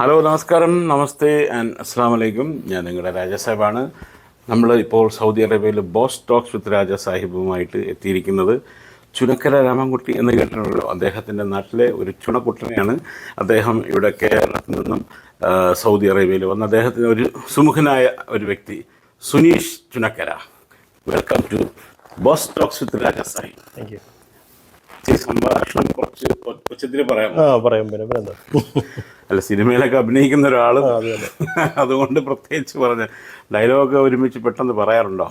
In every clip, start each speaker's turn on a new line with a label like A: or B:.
A: Hello നമസ്കാരം. നമസ്തേ and അസ്സാം വലൈക്കും ഞാൻ നിങ്ങളുടെ രാജാസാഹിബാണ് നമ്മൾ ഇപ്പോൾ സൗദി അറേബ്യയിൽ ബോസ് ടോക്സ് വിത്ത് രാജാ സാഹിബുമായിട്ട് എത്തിയിരിക്കുന്നത് ചുനക്കര രാമൻകുട്ടി എന്ന് കേട്ടിട്ടുണ്ടല്ലോ. അദ്ദേഹത്തിന്റെ നാട്ടിലെ ഒരു ചുണക്കുട്ടനെയാണ് അദ്ദേഹം ഇവിടെ കേരളത്തിൽ നിന്നും സൗദി അറേബ്യയിൽ വന്ന അദ്ദേഹത്തിന് ഒരു സുമുഖനായ ഒരു വ്യക്തി Suneesh Chunakkara. Welcome to boss talks with Raja Sahib
B: thank you
A: പറയാം. അല്ല സിനിമയിലൊക്കെ അഭിനയിക്കുന്ന ഒരാൾ
B: അതെ അതെ.
A: അതുകൊണ്ട് പ്രത്യേകിച്ച് പറഞ്ഞ ഡയലോഗ് ഒരുമിച്ച് പെട്ടെന്ന് പറയാറുണ്ടോ?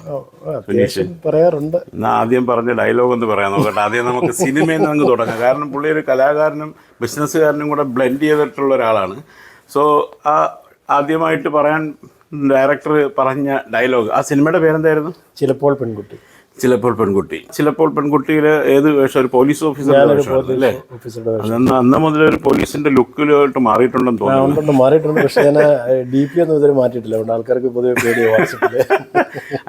B: പറയാറുണ്ട്.
A: എന്നാ ആദ്യം പറഞ്ഞ ഡയലോഗ് എന്ന് പറയാൻ നോക്കട്ടെ. ആദ്യം നമുക്ക് സിനിമയിൽ നിന്ന് അങ്ങ് തുടങ്ങാം. കാരണം പുള്ളി ഒരു കലാകാരനും ബിസിനസ്സുകാരനും കൂടെ ബ്ലെൻഡ് ചെയ്തിട്ടുള്ള ഒരാളാണ്. സോ ആ ആദ്യമായിട്ട് പറയാൻ ഡയറക്ടർ പറഞ്ഞ ഡയലോഗ് ആ സിനിമയുടെ പേരെന്തായിരുന്നു?
B: ചിലപ്പോൾ പെൺകുട്ടി.
A: ചിലപ്പോൾ പെൺകുട്ടി. ചിലപ്പോൾ പെൺകുട്ടിയിൽ ഏത് വേഷം? ഒരു പോലീസ് ഓഫീസറുടെ വേഷമാണ് അല്ലേ
B: ഓഫീസറുടെ
A: അന്ന് അന്ന് മുതൽ ഒരു പോലീസിന്റെ ലുക്കിലോട്ട് മാറിയിട്ടുണ്ടെന്ന് തോന്നുന്നു.
B: മാറിയിട്ടുണ്ട്. പക്ഷേ ഞാൻ ഡി പി ഒന്നും ഇതുവരെ മാറ്റിയിട്ടില്ല. ആൾക്കാർക്ക് പൊതുവെ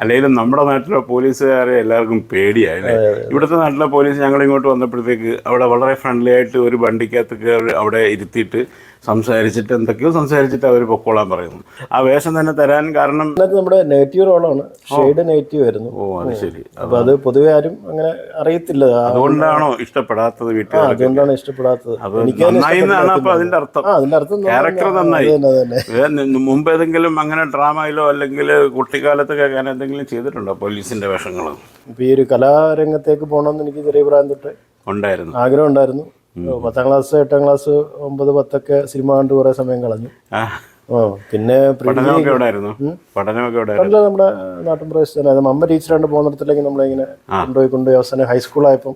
A: അല്ലെങ്കിലും നമ്മുടെ നാട്ടിലെ പോലീസുകാരെ എല്ലാവർക്കും പേടിയായി ഇവിടുത്തെ നാട്ടിലെ പോലീസ് ഞങ്ങൾ ഇങ്ങോട്ട് വന്നപ്പോഴത്തേക്ക് അവിടെ വളരെ ഫ്രണ്ട്ലി ആയിട്ട് ഒരു വണ്ടിക്കകത്ത് അവിടെ ഇരുത്തിയിട്ട് സംസാരിച്ചിട്ട് എന്തൊക്കെയോ സംസാരിച്ചിട്ട് അവർ പൊക്കോളാൻ പറയുന്നു. ആ വേഷം തന്നെ തരാൻ കാരണം
B: നമ്മുടെ നെഗറ്റീവ് റോളാണ് ഷെയ്ഡ് നെഗറ്റീവ് ആയിരുന്നു.
A: ഓ അത് ശരി.
B: അപ്പൊ അത് പൊതുവെ ആരും അങ്ങനെ അറിയത്തില്ല.
A: അതുകൊണ്ടാണോ ഇഷ്ടപ്പെടാത്തത് വീട്ടിൽ
B: അതുകൊണ്ടാണ് ഇഷ്ടപ്പെടാത്തത്.
A: അതിന്റെ അർത്ഥം? ക്യാരക്ടർ നന്നായി. മുമ്പ് ഏതെങ്കിലും അങ്ങനെ ഡ്രാമയിലോ അല്ലെങ്കിൽ കുട്ടിക്കാലത്തൊക്കെ അങ്ങനെ എന്തെങ്കിലും ചെയ്തിട്ടുണ്ടോ പോലീസിന്റെ വേഷങ്ങൾ
B: ഇപ്പൊ ഈ ഒരു കലാരംഗത്തേക്ക് പോകണമെന്ന് എനിക്ക് ചെറിയ പ്രായം തൊട്ട്
A: ഉണ്ടായിരുന്നു.
B: ആഗ്രഹം ഉണ്ടായിരുന്നു. പത്താം ക്ലാസ് എട്ടാം ക്ലാസ് ഒമ്പത് പത്തൊക്കെ സിനിമ കണ്ട് കുറെ സമയം കളഞ്ഞു. പിന്നെ പ്രീ-
A: പഠനമൊക്കെ എവിടെയായിരുന്നു പഠനമൊക്കെ എവിടെയായിരുന്നു
B: അല്ല നമ്മുടെ നാട്ടിൻ പ്രദേശത്ത് തന്നെ അത് അമ്മ ടീച്ചറായിട്ട് പോകുന്നിടത്തിലേക്ക് നമ്മളിങ്ങനെ കൊണ്ടുപോയി കൊണ്ടുപോയി അവസാനം ഹൈസ്കൂളായപ്പം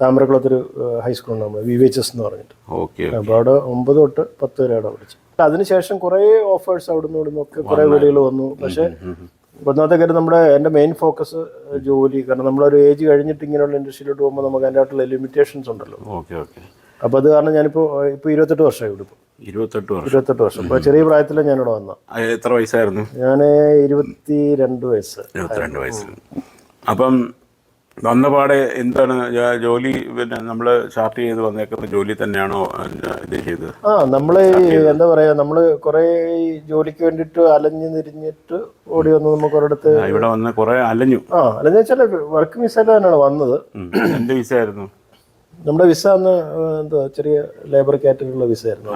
B: താമരക്കുളത്തൊരു ഹൈസ്കൂളുണ്ട് നമ്മൾ വി വി എച്ച് എസ് എന്ന് പറഞ്ഞിട്ട്.
A: ഓക്കെ
B: അപ്പോൾ അവിടെ ഒമ്പത് തൊട്ട് പത്ത് വരെ അവിടെ പഠിച്ചു. അതിനുശേഷം കുറേ ഓഫേഴ്സ് അവിടുന്ന് ഇവിടുന്ന് ഒക്കെ കുറേ വീടുകൾ വന്നു. പക്ഷേ ഒന്നാമത്തെ കാര്യം നമ്മുടെ എന്റെ മെയിൻ ഫോക്കസ് ജോലി കാരണം നമ്മളൊരു ഏജ് കഴിഞ്ഞിട്ട് ഇങ്ങനെയുള്ള ഇൻഡസ്ട്രിയിലോട്ട് പോകുമ്പോൾ നമുക്ക് അതിന്റെ ആയിട്ടുള്ള ലിമിറ്റേഷൻസ് ഉണ്ടല്ലോ.
A: Okay okay.
B: അപ്പോൾ അത് കാരണം ഞാനിപ്പോൾ ഇപ്പോൾ ഇരുപത്തെട്ട് വർഷമായി ഇവിടെ ഇപ്പോൾ.
A: ഇരുപത്തെട്ട് വർഷം.
B: ഇരുപത്തെട്ട് വർഷം. ഇപ്പോൾ ചെറിയ പ്രായത്തിൽ ഞാനിവിടെ വന്ന.
A: ആ, എത്ര വയസ്സായിരുന്നു?
B: ഞാൻ ഇരുപത്തി രണ്ട് വയസ്സ്.
A: ഇരുപത്തിരണ്ട് വയസ്സിൽ അപ്പം വന്ന പാടെ എന്താണ് ജോലി പിന്നെ നമ്മൾ സ്റ്റാർട്ട് ചെയ്ത് വന്നേക്കുന്ന ജോലി തന്നെയാണോ ഇത് ചെയ്തത്?
B: ആ നമ്മൾ എന്താ പറയാ നമ്മൾ കുറെ ജോലിക്ക് വേണ്ടിയിട്ട് അലഞ്ഞു തിരിഞ്ഞിട്ട് ഓടി വന്ന് നമുക്ക് ഒരിടത്ത്
A: ഇവിടെ വന്ന് കുറെ അലഞ്ഞു.
B: ആ അലഞ്ഞു വെച്ചാൽ വർക്ക് തന്നെയാണ് വന്നത്.
A: എന്റെ എന്ത് വിസ ആയിരുന്നു?
B: നമ്മുടെ വിസ അന്ന് എന്താ ചെറിയ ലേബർ കാറ്റഗറിയുള്ള വിസ ആയിരുന്നു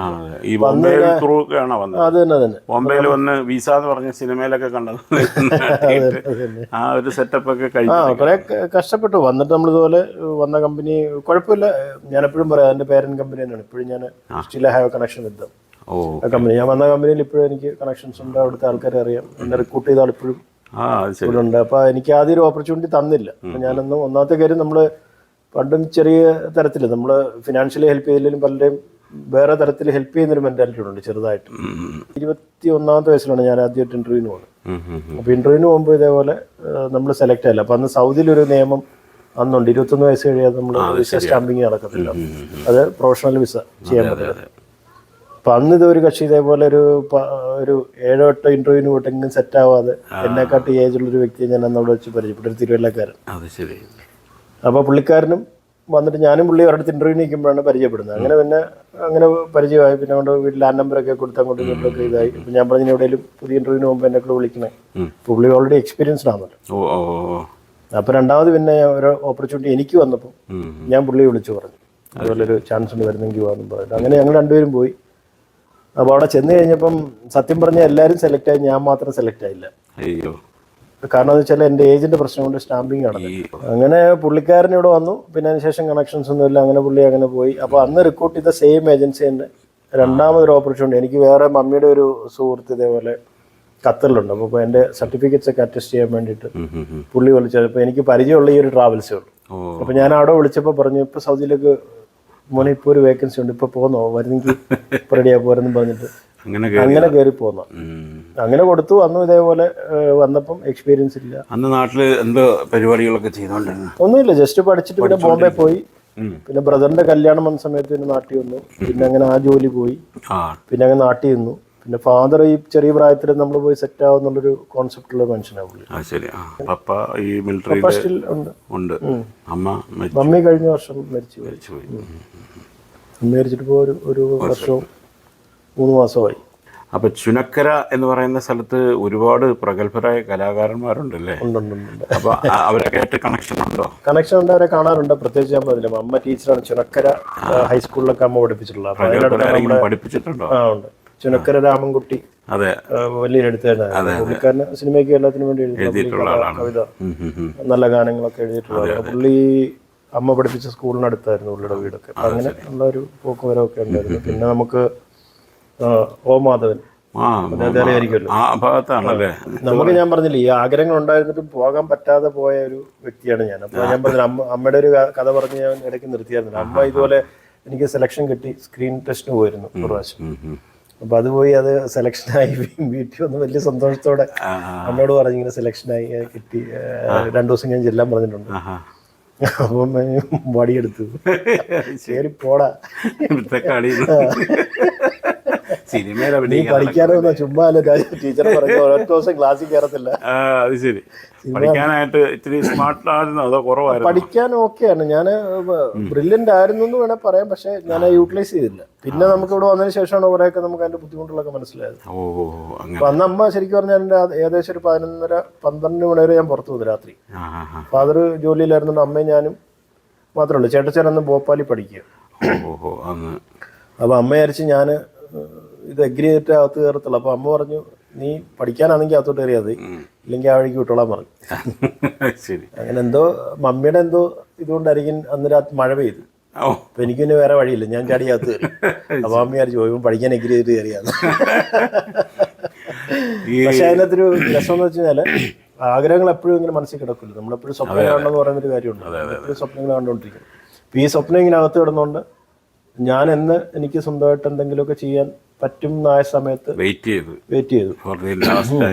A: ഈ ബോംബെയിൽ ത്രൂ ആണോ വന്നത്?
B: അത് തന്നെ തന്നെ.
A: ബോംബെയിൽ വന്ന് വിസ എന്ന് പറഞ്ഞ സിനിമയിലൊക്കെ കണ്ടത്. ആ ഒരു സെറ്റപ്പ് ഒക്കെ
B: ആ
A: കഴിഞ്ഞു
B: കുറെ കഷ്ടപ്പെട്ടു. വന്നിട്ട് നമ്മൾ ഇതുപോലെ വന്ന കമ്പനി കുഴപ്പമില്ല. ഞാൻ എപ്പോഴും പറയാം എന്റെ പേരൻ കമ്പനി തന്നെയാണ്. ഇപ്പോഴും ഞാൻ സ്റ്റിൽ ഹാവ് കണക്ഷൻ വിത്ത് ആ കമ്പനി ഞാൻ വന്ന കമ്പനിയിൽ ഇപ്പോഴും എനിക്ക് കണക്ഷൻസ് ഉണ്ട്. അവിടുത്തെ ആൾക്കാരെ അറിയാം. എന്നെ റിക്രൂട്ട് ചെയ്ത ആൾ ഇപ്പോഴും
A: ആ
B: ഉണ്ട് അപ്പൊ എനിക്ക് ആദ്യം ഒരു ഓപ്പർച്യൂണിറ്റി തന്നില്ല. അപ്പൊ ഞാനൊന്നും ഒന്നാമത്തെ കാര്യം നമ്മൾ പണ്ടും ചെറിയ തരത്തിൽ നമ്മൾ ഫിനാൻഷ്യലി ഹെൽപ്പ് ചെയ്തില്ലെങ്കിലും പലരെയും വേറെ തരത്തിൽ ഹെൽപ്പ് ചെയ്യുന്നൊരു മെന്റാലിറ്റി ഉണ്ട് ചെറുതായിട്ട്. ഇരുപത്തി ഒന്നാമത്തെ വയസ്സിലാണ് ഞാൻ ആദ്യമായിട്ട് ഇന്റർവ്യൂവിന് പോകുന്നത് അപ്പോൾ ഇന്റർവ്യൂവിന് പോകുമ്പോൾ ഇതേപോലെ നമ്മൾ സെലക്ട് ആയില്ല. അപ്പൊ അന്ന് സൗദിയിൽ ഒരു നിയമം അന്നുണ്ട്. ഇരുപത്തൊന്ന് വയസ്സ് കഴിയാതെ നമ്മൾ വിസ സ്റ്റാമ്പിങ് നടക്കത്തില്ല. അത് പ്രൊഫഷണൽ വിസ ചെയ്യാൻ പറ്റില്ല. അപ്പൊ അന്ന് ഇത് ഒരു കക്ഷി ഇതേപോലെ ഒരു ഒരു ഏഴോ എട്ടോ ഇന്റർവ്യൂവിന് പോയിട്ട് പോയിട്ടെങ്കിലും സെറ്റ് ആവാതെ എന്നെക്കാട്ടി ഏജ് ഉള്ള ഒരു വ്യക്തിയെ ഞാൻ അന്ന് അവിടെ വെച്ച് പരിചയപ്പെട്ടു. ഒരു തിരുവല്ലക്കാരൻ. അപ്പോൾ പുള്ളിക്കാരനും വന്നിട്ട് ഞാനും പുള്ളി ഒരിടത്ത് ഇന്റർവ്യൂ നിൽക്കുമ്പോഴാണ് പരിചയപ്പെടുന്നത്. അങ്ങനെ പിന്നെ അങ്ങനെ പരിചയമായി. പിന്നെ കൊണ്ട് വീട്ടിൽ ലാൻഡ് നമ്പറൊക്കെ കൊടുത്ത് അങ്ങോട്ട് ഇങ്ങോട്ടൊക്കെ ഇതായി. ഇപ്പം ഞാൻ പറഞ്ഞു എവിടെയെങ്കിലും പുതിയ ഇന്റർവ്യൂവിന് മുമ്പ് എന്നെ കൂടെ വിളിക്കണേ. പുള്ളി ഓൾറെഡി എക്സ്പീരിയൻസ്ഡ് ആണല്ലോ. അപ്പോൾ രണ്ടാമത് പിന്നെ ഒരു ഓപ്പർച്യൂണിറ്റി എനിക്ക് വന്നപ്പോൾ ഞാൻ പുള്ളിയെ വിളിച്ചു പറഞ്ഞു. അതുപോലൊരു ചാൻസ് ഉണ്ട് വരുന്നെങ്കിൽ വന്നു പറഞ്ഞു അങ്ങനെ ഞങ്ങൾ രണ്ടുപേരും പോയി. അപ്പോൾ അവിടെ ചെന്ന് കഴിഞ്ഞപ്പം സത്യം പറഞ്ഞാൽ എല്ലാവരും സെലക്ട് ആയി. ഞാൻ മാത്രം സെലക്ട് ആയില്ല.
A: അയ്യോ.
B: കാരണം എന്ന് വെച്ചാൽ എന്റെ ഏജിന്റെ പ്രശ്നം കൊണ്ട് സ്റ്റാമ്പിങ് ആണ് അങ്ങനെ പുള്ളിക്കാരൻ ഇവിടെ വന്നു പിന്നെ അതിനുശേഷം കണക്ഷൻസ് ഒന്നും ഇല്ല അങ്ങനെ പുള്ളി അങ്ങനെ പോയി. അപ്പോൾ അന്ന് റിക്രൂട്ട് ചെയ്ത സെയിം ഏജൻസി തന്നെ. രണ്ടാമതൊരു ഓപ്പർച്യൂണിറ്റി എനിക്ക് വേറെ മമ്മിയുടെ ഒരു സുഹൃത്ത് ഇതേപോലെ ഖത്തറിലുണ്ട്. അപ്പോൾ എന്റെ സർട്ടിഫിക്കറ്റ്സ് ഒക്കെ അറ്റസ്റ്റ് ചെയ്യാൻ വേണ്ടിയിട്ട്. പുള്ളി വിളിച്ചത്. അപ്പോൾ എനിക്ക് പരിചയമുള്ള ഈ ഒരു ട്രാവൽസേ ഉള്ളൂ. അപ്പോൾ ഞാൻ അവിടെ വിളിച്ചപ്പോൾ പറഞ്ഞു ഇപ്പോൾ സൗദിയിലേക്ക് മോനെ ഇപ്പോൾ ഒരു വേക്കൻസി ഉണ്ട്. ഇപ്പോൾ പോന്നോ? വരുന്നെങ്കിൽ റെഡിയാ പോരെന്ന് പറഞ്ഞിട്ട്.
A: അങ്ങനെ
B: കയറി പോന്നോ. അങ്ങനെ കൊടുത്തു. അന്നും ഇതേപോലെ വന്നപ്പം എക്സ്പീരിയൻസ് ഇല്ല.
A: അന്ന് നാട്ടിൽ എന്തോ പരിപാടികളൊക്കെ ചെയ്തോണ്ടിരുന്നു?
B: ഒന്നുമില്ല ജസ്റ്റ് പഠിച്ചിട്ട് പിന്നെ ബോംബെ പോയി. പിന്നെ ബ്രദറിന്റെ കല്യാണം വന്ന സമയത്ത് പിന്നെ നാട്ടിൽ വന്നു. പിന്നെ അങ്ങനെ ആ ജോലി പോയി. പിന്നെ അങ്ങനെ നാട്ടിൽ നിന്നു പിന്നെ ഫാദർ ഈ ചെറിയ പ്രായത്തിൽ നമ്മൾ പോയി സെറ്റ് ആവുന്നുള്ളൊരു കോൺസെപ്റ്റുള്ള
A: മനുഷ്യനാവുള്ളൂ
B: മമ്മി കഴിഞ്ഞ വർഷം മരിച്ചു മരിച്ചു
A: പോയി.
B: മമ്മി മരിച്ചിട്ട് ഇപ്പോൾ ഒരു ഒരു വർഷവും മൂന്ന് മാസമായി
A: അപ്പൊ ചുനക്കര എന്ന് പറയുന്ന സ്ഥലത്ത് ഒരുപാട് പ്രഗത്ഭരായ കലാകാരന്മാരുണ്ടല്ലേ?
B: അല്ലേ ഉണ്ട് ഉണ്ട്, ഉണ്ട്.
A: അപ്പൊ അ- അവരൊക്കെ ആയിട്ട് കണക്ഷൻ ഉണ്ടോ?
B: കണക്ഷൻ ഉണ്ട് അവരെ കാണാറുണ്ട്. പ്രത്യേകിച്ച് ഞാൻ പറഞ്ഞില്ല അമ്മ ടീച്ചറാണ് ചുനക്കര ഹൈസ്കൂളിലൊക്കെ അമ്മ പഠിപ്പിച്ചിട്ടുള്ളത്.
A: പഠിപ്പിച്ചിട്ടുണ്ടോ?
B: ആ ഉണ്ട്. ചുനക്കര രാമൻകുട്ടി
A: അതെ.
B: വലിയ എഴുത്തുകാരനാണ്. പുള്ളിക്കാരന് സിനിമയ്ക്ക് എല്ലാത്തിനും വേണ്ടി
A: എഴുതിയിട്ടുള്ള
B: കവിത. നല്ല ഗാനങ്ങളൊക്കെ എഴുതിയിട്ടുള്ള പുള്ളി അമ്മ പഠിപ്പിച്ച സ്കൂളിനടുത്തായിരുന്നു പുള്ളിയുടെ വീടൊക്കെ. അങ്ങനെ ഉള്ള ഒരു പോക്കുവരവൊക്കെ ഉണ്ടായിരുന്നു. പിന്നെ നമുക്ക് ഓ മാധവൻ
A: ആ ഭാഗത്താണല്ലേ?
B: നമുക്ക് ഞാൻ പറഞ്ഞില്ല ഈ ആഗ്രഹങ്ങൾ ഉണ്ടായിരുന്നിട്ടും പോകാൻ പറ്റാതെ പോയ ഒരു വ്യക്തിയാണ് ഞാൻ. അപ്പൊ ഞാൻ പറഞ്ഞില്ല അമ്മ അമ്മയുടെ ഒരു കഥ പറഞ്ഞ് ഞാൻ ഇടയ്ക്ക് നിർത്തിയായിരുന്നു. അമ്മ ഇതുപോലെ എനിക്ക് സെലക്ഷൻ കിട്ടി സ്ക്രീൻ ടെസ്റ്റിന് പോയിരുന്നു ഒരു പ്രാവശ്യം. അപ്പൊ അത് പോയി അത് സെലക്ഷനായി വീട്ടിൽ വന്ന് വലിയ സന്തോഷത്തോടെ അമ്മയോട് പറഞ്ഞു ഇങ്ങനെ സെലക്ഷൻ ആയി കിട്ടി. രണ്ടു ദിവസം ഞാൻ ചെല്ലാൻ പറഞ്ഞിട്ടുണ്ട്. അപ്പം വടിയെടുത്തു. ശരി. പോടാ.
A: കളി സിനിമയിൽ
B: നീ പഠിക്കാനോ ചുമ്മാ അല്ല? ടീച്ചർ പറഞ്ഞു ഒരൊറ്റ ദിവസം ക്ലാസ്സിൽ കയറത്തില്ല
A: അത് ശരി. പഠിക്കാനായിട്ട് ഇത്തിരി സ്മാർട്ട് ആയിരുന്നു അതോ കുറവായിരുന്നു?
B: പഠിക്കാൻ ഓക്കെയാണ്. ഞാൻ ബ്രില്യന്റ് ആയിരുന്നു എന്ന് വേണേൽ പറയാം പക്ഷെ ഞാൻ യൂട്ടിലൈസ് ചെയ്തില്ല. പിന്നെ നമുക്ക് ഇവിടെ വന്നതിന് ശേഷമാണ് കുറേയൊക്കെ നമുക്ക് അതിന്റെ ബുദ്ധിമുട്ടുകളൊക്കെ മനസ്സിലായത്. അപ്പൊ അന്ന് അമ്മ ശരിക്കും പറഞ്ഞാൽ എന്റെ ഏകദേശം ഒരു പതിനൊന്നര പന്ത്രണ്ട് മണി വരെ ഞാൻ പുറത്തു വന്നു രാത്രി.
A: അപ്പൊ അതൊരു ജോലിയിലായിരുന്നു
B: ഫാദർ അമ്മയും ഞാനും മാത്രമല്ല ചേട്ടച്ചൻ അന്ന് ഭോപ്പാലിൽ പഠിക്കുക. അപ്പൊ അമ്മ വിചാരിച്ച് ഞാൻ ഇത് അഗ്രി ചെയ്തിട്ട് അകത്ത് കയറത്തുള്ളൂ. അപ്പൊ അമ്മ പറഞ്ഞു നീ പഠിക്കാനാണെങ്കിൽ അകത്തോട്ട് കയറിയാൽ മതി. ഇല്ലെങ്കിൽ ആ വഴിക്ക് വിട്ടോളാൻ പറഞ്ഞു.
A: ശരി.
B: അങ്ങനെ എന്തോ മമ്മിയുടെ എന്തോ ഇതുകൊണ്ടായിരിക്കും അന്ന് രാത്രി മഴ പെയ്തു. അപ്പൊ എനിക്ക് പിന്നെ വേറെ വഴിയില്ല. ഞാൻ ചാടി അകത്ത് കയറി. അപ്പൊ അമ്മ വിചാരിച്ചു പോയി പഠിക്കാൻ എഗ്രി ചെയ്തിട്ട് കയറിയാണ് പക്ഷെ അതിനകത്തൊരു രസം എന്ന് വെച്ച് കഴിഞ്ഞാൽ ആഗ്രഹങ്ങൾ എപ്പോഴും ഇങ്ങനെ മനസ്സിൽ കിടക്കില്ല. നമ്മളെപ്പോഴും സ്വപ്നം കാണണമെന്ന് പറയുന്ന ഒരു കാര്യമുണ്ട് എപ്പോഴും സ്വപ്നങ്ങൾ കണ്ടുകൊണ്ടിരിക്കും അപ്പൊ ഈ സ്വപ്നം ഇങ്ങനെ അകത്ത് കിടന്നുകൊണ്ട് ഞാൻ എന്ന് എനിക്ക് സ്വന്തമായിട്ട് എന്തെങ്കിലുമൊക്കെ ചെയ്യാൻ പറ്റും എന്നായ സമയത്ത്
A: വെയിറ്റ് ചെയ്ത്.
B: വെയിറ്റ് ചെയ്തു.
A: അപ്പോൾ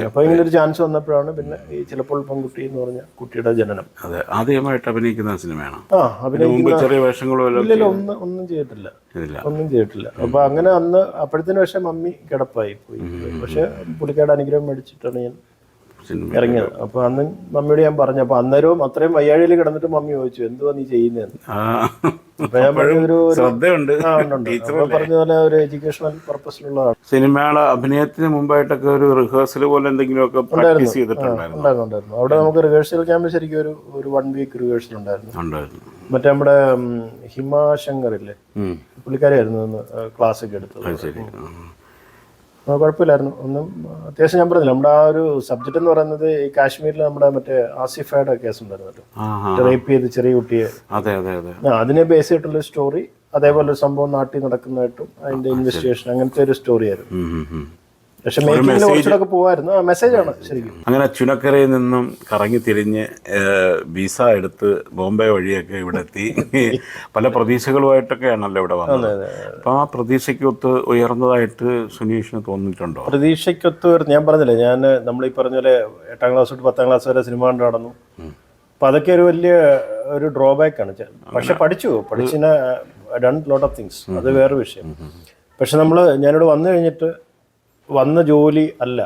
B: അപ്പൊ ഇങ്ങനെ ഒരു ചാൻസ് വന്നപ്പോഴാണ് പിന്നെ ഈ ചിലപ്പോൾ പെൺകുട്ടി എന്ന് പറഞ്ഞ കുട്ടിയുടെ ജനനം.
A: അതെ. ആദ്യമായിട്ട് അഭിനയിക്കുന്ന സിനിമയാണ്?
B: ആ അഭിനയിക്കുന്ന
A: ചെറിയ വേഷങ്ങളോ
B: ഇല്ലല്ലോ ഒന്നും ഒന്നും ചെയ്തിട്ടില്ല.
A: ഇല്ല
B: ഒന്നും ചെയ്തിട്ടില്ല. അപ്പൊ അങ്ങനെ അന്ന് അപ്പോഴത്തേന് പക്ഷെ മമ്മി കിടപ്പായി പോയി. പക്ഷെ പുള്ളിക്കാരുടെ അനുഗ്രഹം മേടിച്ചിട്ടാണ് ഞാൻ ഇറങ്ങിയത്. അപ്പൊ അന്ന് മമ്മിയോട് ഞാൻ പറഞ്ഞു അപ്പൊ അന്നേരവും അത്രയും വയ്യാഴിയിൽ കിടന്നിട്ട് മമ്മി ചോദിച്ചു എന്തുവാ നീ ഞാൻ
A: ശ്രദ്ധയുണ്ട്.
B: പറഞ്ഞ പോലെ ഒരു എഡ്യൂക്കേഷണൽ പർപ്പസിലുള്ളതാണ്.
A: സിനിമയുടെ അഭിനയത്തിന് മുമ്പായിട്ടൊക്കെ ഒരു റിഹേഴ്സൽ പോലെ എന്തെങ്കിലുമൊക്കെ പ്രാക്ടീസ് ചെയ്തിട്ടുണ്ടായിരുന്നു.
B: അവിടെ നമുക്ക് റിഹേഴ്സൽ ക്യാമ്പ് ശരിക്കും ഒരു ഒരു വൺ വീക്ക് റിഹേഴ്സൽ ഉണ്ടായിരുന്നു.
A: ഉണ്ടായിരുന്നു.
B: മറ്റേ നമ്മുടെ ഹിമാശങ്കറില്ലേ?
A: ഉം.
B: ക്ലാസ് ഒക്കെ എടുത്തത്. കുഴപ്പമില്ലായിരുന്നു. ഒന്നും അത്യാവശ്യം ഞാൻ പറഞ്ഞില്ല നമ്മുടെ ആ ഒരു സബ്ജക്റ്റ് എന്ന് പറയുന്നത് ഈ കാശ്മീരിൽ നമ്മുടെ മറ്റേ ആസിഫയുടെ കേസ്
A: ആ.
B: റേപ്പ് ചെയ്ത് ചെറിയ കുട്ടിയെ.
A: അതെ അതെ അതെ.
B: അതിനെ ബേസ് ചെയ്തിട്ടുള്ള സ്റ്റോറി അതേപോലെ ഒരു സംഭവം നാട്ടിൽ നടക്കുന്നതായിട്ടും അതിന്റെ ഇൻവെസ്റ്റിഗേഷൻ അങ്ങനത്തെ ഒരു സ്റ്റോറി ആയിരുന്നു.
A: ഉം, ഉം, ഉം.
B: പക്ഷെ മേക്കിങ്ങിൽ കുറച്ചുകൂടെ പോവായിരുന്നു. ആ മെസ്സേജ് ആണ് ശരിക്കും.
A: അങ്ങനെ ചുനക്കരയിൽ നിന്നും കറങ്ങി തിരിഞ്ഞ് വിസ എടുത്ത് ബോംബെ വഴിയൊക്കെ ഇവിടെ എത്തി. പല പ്രതീക്ഷകളുമായിട്ടൊക്കെയാണല്ലോ ഇവിടെ വന്നത്. അപ്പൊ ആ പ്രതീക്ഷയ്ക്കൊത്ത് ഉയർന്നതായിട്ട് സുനീഷിന് തോന്നിയിട്ടുണ്ടോ?
B: പ്രതീക്ഷയ്ക്കൊത്ത് ഞാൻ പറഞ്ഞില്ലേ ഞാൻ നമ്മൾ ഈ പറഞ്ഞ പോലെ എട്ടാം ക്ലാസ് തൊട്ട് പത്താം ക്ലാസ് വരെ സിനിമ കണ്ടു നടന്നു. അപ്പൊ അതൊക്കെ ഒരു വലിയ ഒരു ഡ്രോബാക്ക് ആണ്. പക്ഷെ പഠിച്ചു. പഠിച്ചിന് ഡൺ ലോട്ട് ഓഫ് തിങ്സ് അത് വേറെ വിഷയം. പക്ഷെ നമ്മൾ ഞാനിവിടെ വന്നു കഴിഞ്ഞിട്ട് വന്ന ജോലി അല്ല.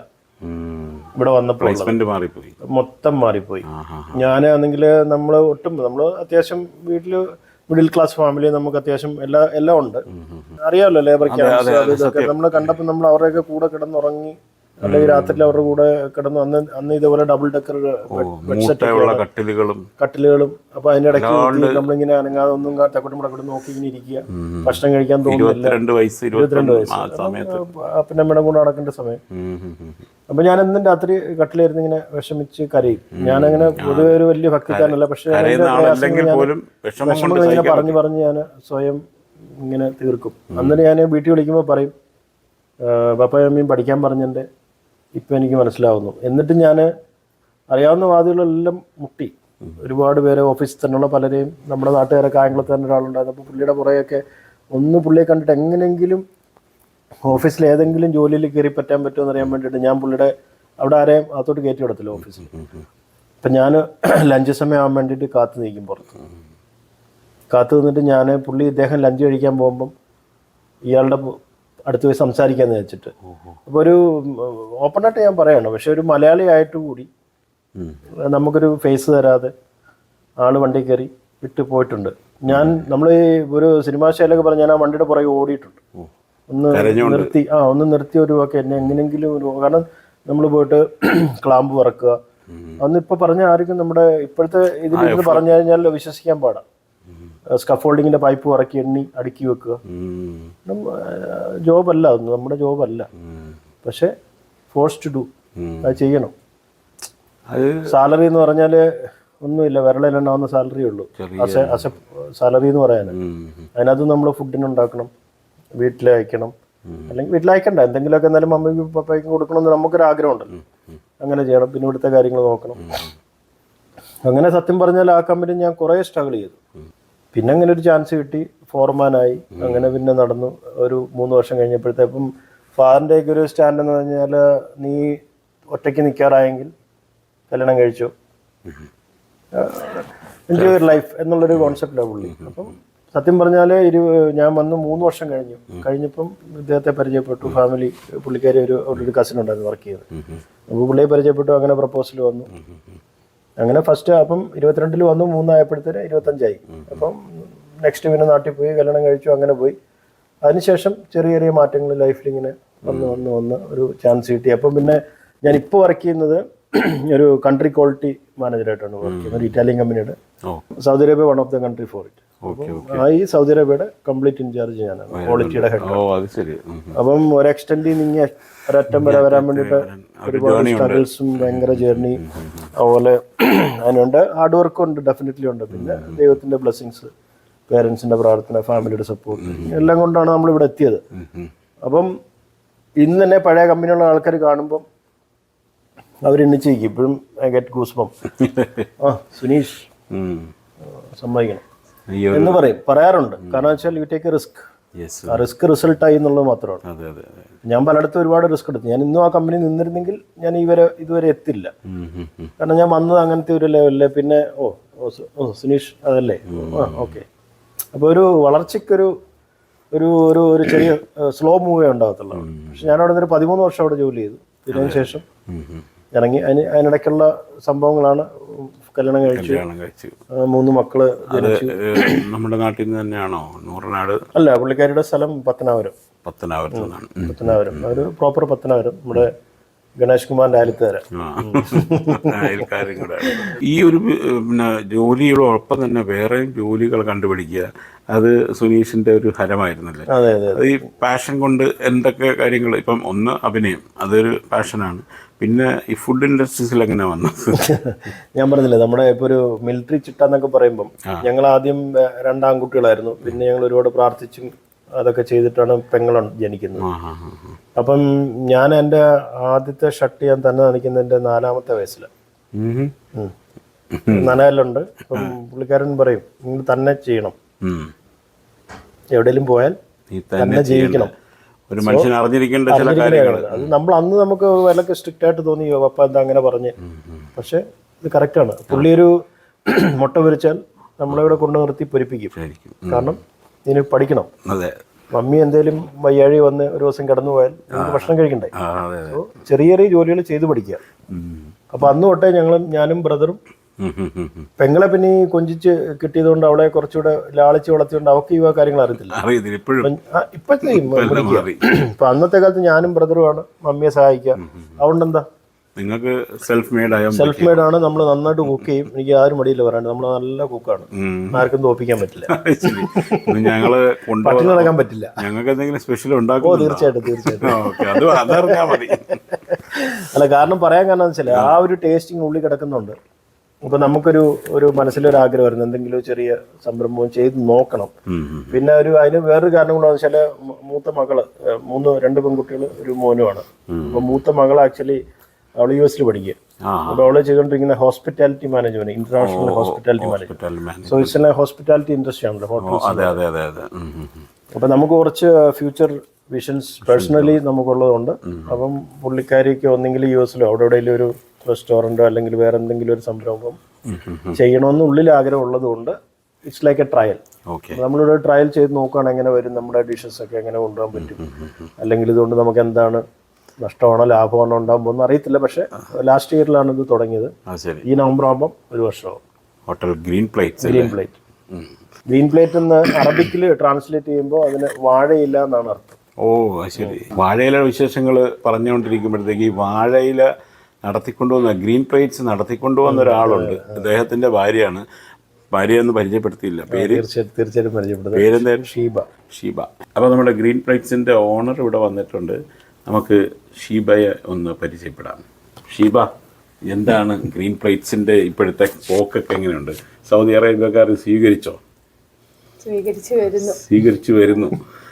B: ഇവിടെ വന്നപ്പോൾ
A: മാറിപ്പോയി.
B: മൊത്തം മാറിപ്പോയി. ഞാനാണെങ്കിൽ നമ്മൾ ഒട്ടും നമ്മൾ അത്യാവശ്യം വീട്ടിൽ മിഡിൽ ക്ലാസ് ഫാമിലി നമുക്ക് അത്യാവശ്യം എല്ലാ എല്ലാം ഉണ്ട്. അറിയാമല്ലോ ലേബർ ക്യാമ്പ് നമ്മൾ കണ്ടപ്പോൾ നമ്മൾ അവരുടെയൊക്കെ കൂടെ കിടന്നുറങ്ങി അല്ലെങ്കിൽ രാത്രി അവരുടെ കൂടെ കിടന്നു അന്ന് അന്ന് ഇതുപോലെ ഡബിൾ ഡെക്കർ
A: മൂട്ടയുള്ള കട്ടിലുകളും.
B: കട്ടിലുകളും. അപ്പൊ അതിന്റെ ഇടയ്ക്ക് നമ്മളിങ്ങനെ അനങ്ങാതെ ഒന്നും തെക്കോട്ടും മുടക്കോട്ടും നോക്കി ഇങ്ങനെ ഇരിക്കുക. ഭക്ഷണം കഴിക്കാൻ തോന്നുന്നില്ല.
A: വയസ്സ് ഇരുപത്തിരണ്ട്
B: പിന്നെ അമ്മയുടെ കൂടെ നടക്കേണ്ട സമയം. അപ്പൊ ഞാൻ എന്നും രാത്രി കട്ടിലിരുന്ന് ഇങ്ങനെ വിഷമിച്ച് കരയും. ഞാനങ്ങനെ പൊതുവെ ഒരു വലിയ ഭക്തിക്കാരനല്ല. പക്ഷെ
A: വിഷമം
B: ഇങ്ങനെ പറഞ്ഞു പറഞ്ഞ് ഞാൻ സ്വയം ഇങ്ങനെ തീർക്കും. അന്നിട്ട് ഞാൻ വീട്ടിൽ വിളിക്കുമ്പോൾ പറയും പപ്പയും അമ്മയും പഠിക്കാൻ പറഞ്ഞതിന്റെ ഇപ്പം എനിക്ക് മനസ്സിലാവുന്നു. എന്നിട്ട് ഞാൻ അറിയാവുന്ന വാദികളെല്ലാം മുട്ടി. ഒരുപാട് പേരെ ഓഫീസിൽ തന്നെയുള്ള പലരെയും നമ്മുടെ നാട്ടുകാരൊക്കെ ആംഗ്ലത്തിൽ തന്നെ ഒരാളുണ്ടായിരുന്നു. അപ്പോൾ പുള്ളിയുടെ പുറകെയൊക്കെ ഒന്ന് പുള്ളിയെ കണ്ടിട്ട് എങ്ങനെയെങ്കിലും ഓഫീസിൽ ഏതെങ്കിലും ജോലിയിൽ കയറി പറ്റാൻ പറ്റുമോ എന്നറിയാൻ വേണ്ടിയിട്ട് ഞാൻ പുള്ളിയുടെ അവിടെ ആരെയും അകത്തോട്ട് കയറ്റി വിടത്തില്ല ഓഫീസിൽ. അപ്പം ഞാൻ ലഞ്ച് സമയമാകാൻ വേണ്ടിയിട്ട് കാത്തു നിൽക്കും പുറത്ത്. കാത്തു നിന്നിട്ട് ഞാൻ പുള്ളി ഇദ്ദേഹം ലഞ്ച് കഴിക്കാൻ പോകുമ്പം ഇയാളുടെ അടുത്ത് പോയി സംസാരിക്കാന്ന് വെച്ചിട്ട്. അപ്പോൾ ഒരു ഓപ്പണായിട്ട് ഞാൻ പറയണം പക്ഷെ ഒരു മലയാളി ആയിട്ട് കൂടി നമുക്കൊരു ഫേസ് തരാതെ ആൾ വണ്ടി കയറി വിട്ട് പോയിട്ടുണ്ട്. ഞാൻ നമ്മൾ ഈ ഒരു സിനിമാ ശൈലൊക്കെ പറഞ്ഞ് ഞാൻ ആ വണ്ടിയുടെ പുറകെ ഓടിയിട്ടുണ്ട്. ഒന്ന് നിർത്തി ആ ഒന്ന് നിർത്തി ഒരു ഒക്കെ എന്നെ എങ്ങനെങ്കിലും ഒരു കാരണം നമ്മൾ പോയിട്ട് ക്ലാമ്പ് വറക്കുക. അന്ന് ഇപ്പൊ പറഞ്ഞ ആർക്കും നമ്മുടെ ഇപ്പോഴത്തെ ഇതിൽ പറഞ്ഞു കഴിഞ്ഞാൽ വിശ്വസിക്കാൻ പാടാം. സ്കഫോൾഡിങ്ങിന്റെ പൈപ്പ് ഇറക്കി എണ്ണി അടുക്കി വെക്കുക. ജോബല്ല അതൊന്നും നമ്മുടെ ജോബല്ല. പക്ഷെ ഫോഴ്സ് ടു ഡു അത് ചെയ്യണം.
A: അത്
B: സാലറി എന്ന് പറഞ്ഞാൽ ഒന്നുമില്ല വിരളിലുണ്ടാവുന്ന സാലറി ഉള്ളൂ. സാലറി എന്ന് പറയാൻ. അതിനകത്ത് നമ്മൾ ഫുഡിന് ഉണ്ടാക്കണം വീട്ടിൽ അയക്കണം അല്ലെങ്കിൽ വീട്ടിൽ അയക്കണ്ട. എന്തെങ്കിലുമൊക്കെ എന്നാലും മമ്മിക്കും പപ്പയ്ക്കും കൊടുക്കണമെന്ന് നമുക്കൊരു ആഗ്രഹമുണ്ടല്ലോ അങ്ങനെ ചെയ്യണം. പിന്നെ ഇവിടുത്തെ കാര്യങ്ങൾ നോക്കണം. അങ്ങനെ സത്യം പറഞ്ഞാൽ ആ കമ്പനി ഞാൻ കുറേ സ്ട്രഗിൾ ചെയ്തു. പിന്നെ അങ്ങനെ ഒരു ചാൻസ് കിട്ടി. ഫോർമാനായി അങ്ങനെ പിന്നെ നടന്നു. ഒരു മൂന്ന് വർഷം കഴിഞ്ഞപ്പോഴത്തേപ്പം ഫാദറിന്റെ ഒക്കെ ഒരു സ്റ്റാൻഡ് എന്ന് പറഞ്ഞാൽ നീ ഒറ്റയ്ക്ക് നിൽക്കാറായെങ്കിൽ കല്യാണം കഴിച്ചു? എൻജോയ് യുവർ ലൈഫ് എന്നുള്ളൊരു കോൺസെപ്റ്റാണ് പുള്ളി. അപ്പം സത്യം പറഞ്ഞാൽ ഇരു ഞാൻ വന്ന് മൂന്ന് വർഷം കഴിഞ്ഞു. കഴിഞ്ഞപ്പം ഇദ്ദേഹത്തെ പരിചയപ്പെട്ടു. ഫാമിലി പുള്ളിക്കാരി ഒരു ഒരു കസിൻ ഉണ്ടായിരുന്നു വർക്ക് ചെയ്ത് അപ്പോൾ പുള്ളിയെ പരിചയപ്പെട്ടു അങ്ങനെ പ്രപ്പോസൽ വന്നു. അങ്ങനെ ഫസ്റ്റ് അപ്പം ഇരുപത്തിരണ്ടിൽ വന്നു മൂന്നായപ്പോഴത്തേന് ഇരുപത്തഞ്ചായി. അപ്പം നെക്സ്റ്റ് പിന്നെ നാട്ടിൽ പോയി കല്യാണം കഴിച്ചു അങ്ങനെ പോയി. അതിനുശേഷം ചെറിയ ചെറിയ മാറ്റങ്ങൾ ലൈഫിൽ ഇങ്ങനെ വന്ന് വന്ന് വന്ന് ഒരു ചാൻസ് കിട്ടി. അപ്പം പിന്നെ ഞാൻ ഇപ്പോൾ വർക്ക് ചെയ്യുന്നത് ഒരു കൺട്രി ക്വാളിറ്റി മാനേജറായിട്ടാണ് വർക്ക് ചെയ്യുന്നത് ഒരു ഇറ്റാലിയൻ കമ്പനിയുടെ Saudi Arabia one of the country for it ഈ സൗദി അറേബ്യയുടെ കംപ്ലീറ്റ് ഇൻചാർജ് ഞാനാണ് ക്വാളിറ്റിയുടെ ഹെഡ് അപ്പം ഒരു എക്സ്റ്റെൻഡ് നീങ്ങി ഒരറ്റം വരെ വരാൻ വേണ്ടിയിട്ട് ഒരുപാട് സ്ട്രഗിൾസും ഭയങ്കര ജേർണി അതുപോലെ അതിനുണ്ട്. ഹാർഡ് വർക്കും ഉണ്ട് ഡെഫിനറ്റ്ലി ഉണ്ട്. പിന്നെ ദൈവത്തിന്റെ ബ്ലെസ്സിങ്സ് പേരൻസിന്റെ പ്രാർത്ഥന ഫാമിലിയുടെ സപ്പോർട്ട് എല്ലാം കൊണ്ടാണ് നമ്മൾ ഇവിടെ എത്തിയത്. അപ്പം ഇന്ന് തന്നെ പഴയ കമ്പനിയുള്ള ആൾക്കാർ കാണുമ്പം അവർ എണ്ണിച്ചിരിക്കും. ഇപ്പോഴും ഗെറ്റ് ഗൂസ്ബം ആ സുനീഷ്. സമ്മതിക്കണം. എന്ന് പറയും. പറയാറുണ്ട്. കാരണം വെച്ചാൽ you take
A: a
B: risk risk result ആയി എന്നുള്ളത് മാത്രമാണ്. ഞാൻ പലയിടത്തും ഒരുപാട് റിസ്ക് എടുത്തു. ഞാൻ ഇന്നും ആ കമ്പനി നിന്നിരുന്നെങ്കിൽ ഞാൻ ഇവരെ ഇതുവരെ എത്തില്ല. കാരണം ഞാൻ വന്നത് അങ്ങനത്തെ ഒരു ലെവലിൽ പിന്നെ ഓ ഓ സുനീഷ് അതല്ലേ? ആ ഓക്കെ അപ്പോൾ ഒരു വളർച്ചയ്ക്കൊരു ഒരു ഒരു ഒരു ചെറിയ സ്ലോ മൂവേ ഉണ്ടാകത്തുള്ളൂ പക്ഷെ ഞാൻ അവിടെ നിന്ന് ഒരു പതിമൂന്ന് വർഷം അവിടെ ജോലി ചെയ്തു. പിന്നെ ശേഷം. ഇറങ്ങി അതിന് അതിനിടയ്ക്കുള്ള സംഭവങ്ങളാണ് കല്യാണം കഴിച്ചു.
A: കല്യാണം കഴിച്ചു.
B: മൂന്ന്
A: മക്കൾ ജനിച്ചു. നമ്മുടെ നാട്ടിൽ നിന്ന് തന്നെയാണോ? നൂറനാട്
B: അല്ല പുള്ളിക്കാരിയുടെ സ്ഥലം പത്തനാപുരം.
A: പത്തനാപുരത്ത് നിന്നാണ്. ഉം.
B: പത്തനാപുരം. ഒരു പ്രോപ്പർ പത്തനാപുരം. നമ്മുടെ ഗണേഷ് കുമാറിന്റെ അയലത്തുകാരൻ
A: ആ. അയൽക്കാരും കൂടെ. ഈ ഒരു വി- പിന്നെ ജോലിയോടൊപ്പം തന്നെ വേറെയും ജോലികൾ കണ്ടുപിടിക്കുക അത് സുനീഷിന്റെ ഒരു ഹരമായിരുന്നല്ലേ?
B: അതെ അതെ
A: അത്. ഈ പാഷൻ കൊണ്ട് എന്തൊക്കെ കാര്യങ്ങൾ ഇപ്പം ഒന്ന് അഭിനയം അതൊരു പാഷനാണ് പിന്നെ ഈ ഫുഡ് ഇൻഡസ്ട്രീസിൽ എങ്ങനെ വന്നു?
B: ഞാൻ പറഞ്ഞില്ലേ നമ്മുടെ ഇപ്പൊ ഒരു മിലിറ്ററി ചിട്ട എന്നൊക്കെ പറയുമ്പം ഞങ്ങൾ ആദ്യം രണ്ടാം രണ്ടാൺകുട്ടികളായിരുന്നു. പിന്നെ ഞങ്ങൾ ഒരുപാട് പ്രാർത്ഥിച്ചും അതൊക്കെ ചെയ്തിട്ടാണ് പെങ്ങൾ ജനിക്കുന്നത്. അപ്പം ഞാൻ എന്റെ ആദ്യത്തെ ഷർട്ട് ഞാൻ തന്നെ നനയ്ക്കുന്ന എന്റെ നാലാമത്തെ വയസ്സിലാണ്. നനയലുണ്ട്. അപ്പം പുള്ളിക്കാരൻ പറയും നിങ്ങൾ തന്നെ ചെയ്യണം. എവിടെയെങ്കിലും പോയാൽ
A: തന്നെ
B: ജീവിക്കണം.
A: ഒരു മനുഷ്യൻ അറിഞ്ഞിരിക്കേണ്ട ചില കാര്യങ്ങൾ.
B: അത് നമ്മൾ അന്ന് നമുക്ക് വിലക്ക് സ്ട്രിക്റ്റ് ആയിട്ട് തോന്നി "അയ്യോ, പപ്പ എന്താ അങ്ങനെ പറഞ്ഞ്. പക്ഷെ ഇത് കറക്റ്റാണ് പുള്ളി ഒരു മുട്ട പൊരിച്ചാൽ നമ്മളിവിടെ കൊണ്ടു നിർത്തി പൊരിപ്പിക്കും. കാരണം ഇതിന് പഠിക്കണം.
A: അതെ.
B: മമ്മി എന്തേലും വയ്യാഴി വന്ന് ഒരു ദിവസം കിടന്നു പോയാൽ നമുക്ക് ഭക്ഷണം കഴിക്കണ്ടേ? ചെറിയ ചെറിയ ജോലികൾ ചെയ്ത് പഠിക്കുക.
A: അപ്പൊ
B: അപ്പോൾ അന്ന് തൊട്ടേ ഞങ്ങളും ഞാനും ബ്രദറും. പെങ്ങളെ പിന്നെ ഈ കൊഞ്ചിച്ച് കിട്ടിയതുകൊണ്ട് അവളെ കുറച്ചുകൂടെ ലാളിച്ച് വളർത്തിയോണ്ട് അവക്ക് ഈ കാര്യങ്ങൾ അറിയത്തില്ല.
A: ഇപ്പഴത്തെ ഇപ്പോഴും
B: ഇപ്പൊ അന്നത്തെ കാലത്ത് ഞാനും ബ്രദറുമാണ് മമ്മിയെ സഹായിക്കുക. അതുകൊണ്ട് എന്താ
A: നിങ്ങൾക്ക് സെൽഫ് മെയ്ഡ് ആയ
B: സെൽഫ് മെയ്ഡ് ആണ്. നമ്മൾ നന്നായിട്ട് കുക്ക് ചെയ്യും. എനിക്ക് ആരും മടിയില്ല പറയാണ്ട്. നമ്മൾ നല്ല കുക്കാണ് ആർക്കും തോപ്പിക്കാൻ പറ്റില്ല.
A: ഞങ്ങൾ
B: പട്ടിണി നടക്കാൻ പറ്റില്ല.
A: ഞങ്ങൾക്ക് എന്തെങ്കിലും സ്പെഷ്യൽ ഉണ്ടാക്കുമോ
B: തീർച്ചയായിട്ടും തീർച്ചയായിട്ടും. അല്ല കാരണം പറയാൻ കാരണം വെച്ചാൽ ആ. ഒരു ടേസ്റ്റിംഗ് ഉള്ളിൽ കിടക്കുന്നുണ്ട്. അപ്പൊ നമുക്കൊരു ഒരു മനസ്സിലൊരു ആഗ്രഹം വരുന്നു എന്തെങ്കിലും ചെറിയ സംരംഭം ചെയ്ത് നോക്കണം. പിന്നെ ഒരു അതിന് വേറൊരു കാരണം കൂടെ വെച്ചാൽ മൂത്ത മകൾ മൂന്ന് രണ്ട് പെൺകുട്ടികൾ ഒരു മോനുമാണ്. അപ്പൊ മൂത്ത മകൾ ആക്ച്വലി അവൾ യു എസിൽ പഠിക്കുക അപ്പൊ അവൾ ചെയ്തുകൊണ്ടിരിക്കുന്ന hospitality management international hospitality management. So it's hospitality industry ആണല്ലോ ഹോട്ടൽ
A: അതെ അതെ അതെ അതെ. ഉം, ഉം, ഉം.
B: അപ്പൊ നമുക്ക് കുറച്ച് ഫ്യൂച്ചർ വിഷൻസ് പേഴ്സണലി നമുക്കുള്ളതുകൊണ്ട് അപ്പം പുള്ളിക്കാരിക്ക് ഒന്നെങ്കിൽ യു എസിലോ അവിടെ എവിടെയെങ്കിലും ഒരു റെസ്റ്റോറന്റോ അല്ലെങ്കിൽ വേറെ എന്തെങ്കിലും ഒരു സംരംഭം. ചെയ്യണമെന്ന് ഉള്ളിൽ ആഗ്രഹം ഉള്ളതുകൊണ്ട് ഇറ്റ്സ് ലൈക്ക് എ ട്രയൽ നമ്മളിവിടെ ട്രയൽ ചെയ്ത് നോക്കുകയാണെങ്കിൽ എങ്ങനെ വരും നമ്മുടെ ഡിഷസ് ഒക്കെ എങ്ങനെ കൊണ്ടുപോകാൻ പറ്റും. അല്ലെങ്കിൽ ഇതുകൊണ്ട് നമുക്ക് എന്താണ് നഷ്ടമാണോ ലാഭമാണോ ഉണ്ടാകാൻ പോകുന്ന അറിയത്തില്ല. പക്ഷേ ലാസ്റ്റ് ഇയറിലാണ് ഇത് തുടങ്ങിയത്. ഈ നവംബർ ആകുമ്പം ഒരു വർഷമാവും.
A: Hotel Green Plate
B: Green Plate Green Plate എന്ന് അറബിക്കിൽ ട്രാൻസ്ലേറ്റ് ചെയ്യുമ്പോൾ അതിന് വാഴയില്ല എന്നാണ് അർത്ഥം.
A: ഓ ശരി. വാഴയില വിശേഷങ്ങൾ പറഞ്ഞുകൊണ്ടിരിക്കുമ്പോഴത്തേക്ക് ഈ വാഴയില നടത്തിക്കൊണ്ടുവന്ന ഗ്രീൻ പ്ലേറ്റ്സ് നടത്തിക്കൊണ്ടുവന്ന ഒരാളുണ്ട്. അദ്ദേഹത്തിന്റെ ഭാര്യയാണ്. ഭാര്യ എന്ന് പരിചയപ്പെടുത്തിയില്ല പേര്?
B: തീർച്ചയായിട്ടും പരിചയപ്പെടുത്തി.
A: പേരെന്തായിരുന്നു?
B: ഷീബ.
A: ഷീബ. അപ്പോൾ നമ്മുടെ ഗ്രീൻ പ്ലേറ്റ്സിന്റെ ഓണർ ഇവിടെ വന്നിട്ടുണ്ട്. നമുക്ക് ഷീബയെ ഒന്ന് പരിചയപ്പെടാം. ഷീബ എന്താണ് ഗ്രീൻ പ്ലേറ്റ്സിന്റെ ഇപ്പോഴത്തെ പോക്കൊക്കെ എങ്ങനെയുണ്ട്? സൗദി അറേബ്യക്കാർ സ്വീകരിച്ചോ?
C: സ്വീകരിച്ചു വരുന്നു.
A: സ്വീകരിച്ചു വരുന്നു.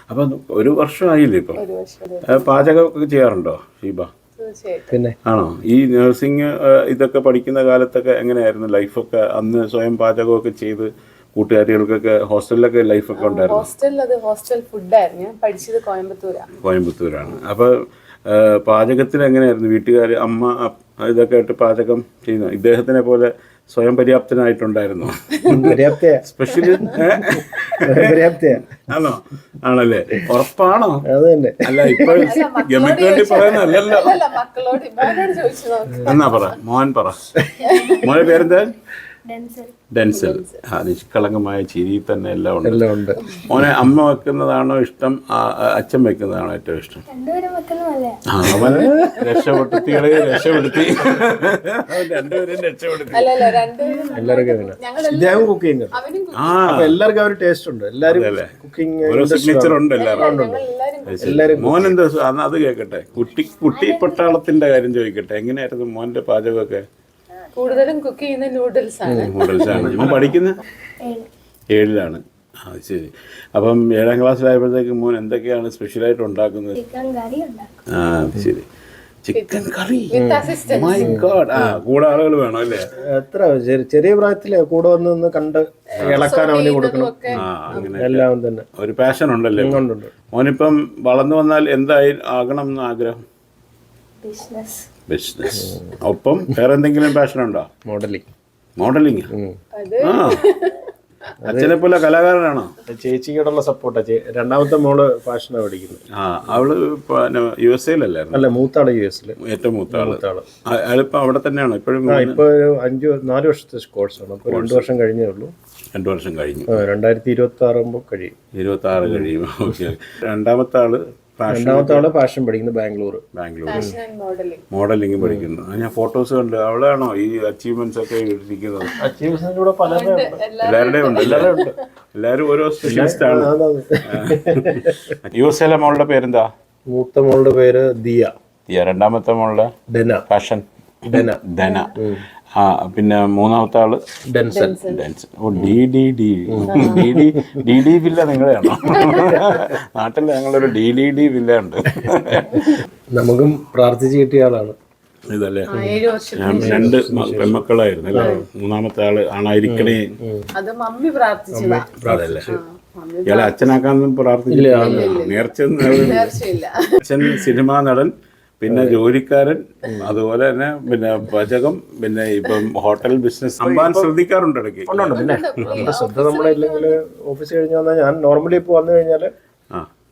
A: അപ്പം ഒരു വർഷമായില്ലേ ഇപ്പം?
C: ഒരു വർഷം.
A: ആ, പാചകമൊക്കെ ചെയ്യാറുണ്ടോ ഷീബ?
B: പിന്നെ
A: ആണോ? ഈ നഴ്സിംഗ് ഇതൊക്കെ പഠിക്കുന്ന കാലത്തൊക്കെ എങ്ങനെയായിരുന്നു ലൈഫൊക്കെ? അന്ന് സ്വയം പാചകമൊക്കെ ചെയ്ത് കൂട്ടുകാരികൾക്കൊക്കെ ഹോസ്റ്റലിലൊക്കെ ലൈഫൊക്കെ ഉണ്ടായിരുന്നു?
C: ഹോസ്റ്റലിൽ അത് ഹോസ്റ്റൽ ഫുഡായിരുന്നു ഞാൻ പഠിച്ചത് കോയമ്പത്തൂരാണ്
A: കോയമ്പത്തൂരാണ്. അപ്പോൾ പാചകത്തിൽ എങ്ങനെയായിരുന്നു വീട്ടുകാർ അമ്മ ഇതൊക്കെ ആയിട്ട് പാചകം ചെയ്യുന്ന ഇദ്ദേഹത്തിനെ പോലെ സ്വയം പര്യാപ്തനായിട്ടുണ്ടായിരുന്നു? ആണോ? ആണല്ലേ? ഉറപ്പാണോ? അല്ല ഇപ്പൊ വേണ്ടി പറയുന്നല്ലോ എന്നാ പറ മോഹൻ പറ. മോനെ പേരെന്താ? ഡെൻസൽ. ആ നിഷ്കളങ്കമായ ചിരി തന്നെ എല്ലാം ഉണ്ട്.
B: എല്ലാം ഉണ്ട്.
A: മോനെ അമ്മ വെക്കുന്നതാണോ ഇഷ്ടം? അച്ഛൻ വെക്കുന്നതാണോ ഏറ്റവും ഇഷ്ടം? അവൻ രക്ഷപ്പെടുത്തികളെ രക്ഷപ്പെടുത്തി. രണ്ടുപേരും രക്ഷപ്പെടുത്തി
B: എല്ലാവർക്കും കുക്ക്
C: ചെയ്യുന്നത്.
A: ആ.
B: എല്ലാവർക്കും ഒരു ടേസ്റ്റ് ഉണ്ട്. എല്ലാവരും കുക്കിംഗ്
A: ഓരോ സിഗ്നേച്ചർ ഉണ്ട് അത് മോൻ എന്താ അത് കേക്കട്ടെ. കുട്ടി കുട്ടി പട്ടാളത്തിന്റെ കാര്യം ചോദിക്കട്ടെ. എങ്ങനെയായിരുന്നു മോന്റെ പാചകമൊക്കെ?
C: കൂടുതലും കുക്ക് ചെയ്യുന്ന നൂഡിൽസ് ആണ്.
A: നൂഡിൽസ് ആണ്. ഇവൻ
D: പഠിക്കുന്ന
A: ഏഴിലാണ്. ആ ശരി. അപ്പം ഏഴാം ക്ലാസ്സിലായപ്പോഴത്തേക്ക് മോൻ എന്തൊക്കെയാണ് സ്പെഷ്യലായിട്ട് ഉണ്ടാക്കുന്നത്?
D: ചിക്കൻ കറി ഉണ്ടാക്കും.
A: ആ ശരി. ചിക്കൻ കറി മൈ ഗോഡ് ആ കൂടെ ആളുകൾ വേണം അല്ലേ?
B: എത്ര? ചെറിയ- ചെറിയ പ്രായത്തിൽ കൂടെ വന്ന് നിന്ന് കണ്ട് ഇളക്കാൻ അവന് കൊടുക്കണം.
A: ആ അങ്ങനെ
B: എല്ലാം തന്നെ.
A: ഒരു പാഷൻ ഉണ്ടല്ലേ? മോനിപ്പം വളർന്നു വന്നാൽ എന്തായി ആകണം എന്ന് ആഗ്രഹം?
D: Business
A: business. ഒപ്പം വേറെ എന്തെങ്കിലും പാഷൻ ഉണ്ടോ
B: മോഡലിംഗ്.
A: മോഡലിംഗ്
C: അത്
A: ആ. അച്ഛനെ പോലെ കലാകാരനാണോ?
B: ചേച്ചിയോടുള്ള സപ്പോർട്ടാ രണ്ടാമത്തെ മോൾ ഫാഷനാണ് പഠിക്കുന്നത്.
A: ആ അവൾ യു എസ് എയിലല്ലായിരുന്നു?
B: അല്ല മൂത്താൾ യു എസിൽ
A: ഏറ്റവും മൂത്ത
B: ആൾ
A: മൂത്താൾ അയാളിപ്പോ അവിടെ തന്നെയാണോ? ഇപ്പോഴും
B: ഇപ്പൊ അഞ്ചു നാല് വർഷത്തെ കോഴ്സാണ് അപ്പൊ രണ്ടു വർഷം കഴിഞ്ഞേ ഉള്ളൂ.
A: രണ്ടു വർഷം കഴിഞ്ഞു.
B: രണ്ടായിരത്തി ഇരുപത്തി ആറുമ്പോൾ കഴിയും.
A: ഇരുപത്തി ആറ് കഴിയും. ഓക്കെ. രണ്ടാമത്തെ ആൾ
B: രണ്ടാമത്തെ ആൾ ഫാഷൻ പഠിക്കുന്നത് Bangalore
A: Bangalore
C: fashion and modelling
A: modelling പഠിക്കുന്നു. ആ, ഞാൻ ഫോട്ടോസ് കണ്ട്. അവളാണോ ഈ അച്ചീവ്മെന്റ്സ് ഒക്കെ ഇട്ടിരിക്കുന്നത്?
B: അച്ചീവ്മെന്റ്സിന്റെ കൂടെ പലരും
A: എല്ലാവരുടെയും ഉണ്ട്. എല്ലാവരും ഉണ്ട്. എല്ലാവരും ഓരോ സ്പെഷ്യലിസ്റ്റ് ആണ്. യു എസ് എയിലെ മോളുടെ പേരെന്താ?
B: മൂത്ത മോളുടെ പേര് ദിയ.
A: ദിയ. രണ്ടാമത്തെ മോളുടെ
B: ഡെന
A: ഫാഷൻ
B: ഡെന
A: ധന. ആ പിന്നെ മൂന്നാമത്തെ ആൾ
B: ഡെൻസൺ.
A: ഡെൻസൺ. ഓ D D D. D D D D villa നിങ്ങളെയാണോ? നാട്ടിൽ ഞങ്ങളൊരു ഡി ഡി ഡി വില്ല ഉണ്ട്
B: നമുക്കും പ്രാർത്ഥിച്ച് കിട്ടിയ ആളാണ്.
A: ഇതല്ലേ?
C: ഏഴു വർഷം
A: ഞാൻ രണ്ട് പെൺമക്കളായിരുന്നു അല്ലേ? മൂന്നാമത്തെ ആൾ ആണായിരിക്കണേ. അതല്ലേ. ഇയാളെ അച്ഛനാക്കാന്നും പ്രാർത്ഥിച്ചില്ല നേർച്ച
C: നേർച്ചയില്ല.
A: അച്ഛൻ സിനിമാ നടൻ. പിന്നെ ജോലിക്കാരൻ അതുപോലെ തന്നെ പിന്നെ പാചകം പിന്നെ ഇപ്പം ഹോട്ടൽ ബിസിനസ് സമ്പാൻ ശ്രദ്ധിക്കാറുണ്ട് ഇടയ്ക്ക്.
B: പിന്നെ നമ്മുടെ ശ്രദ്ധ നമ്മളെ ഇല്ലെങ്കിൽ ഓഫീസ് കഴിഞ്ഞ് വന്നാൽ ഞാൻ നോർമലി ഇപ്പൊ വന്നു കഴിഞ്ഞാൽ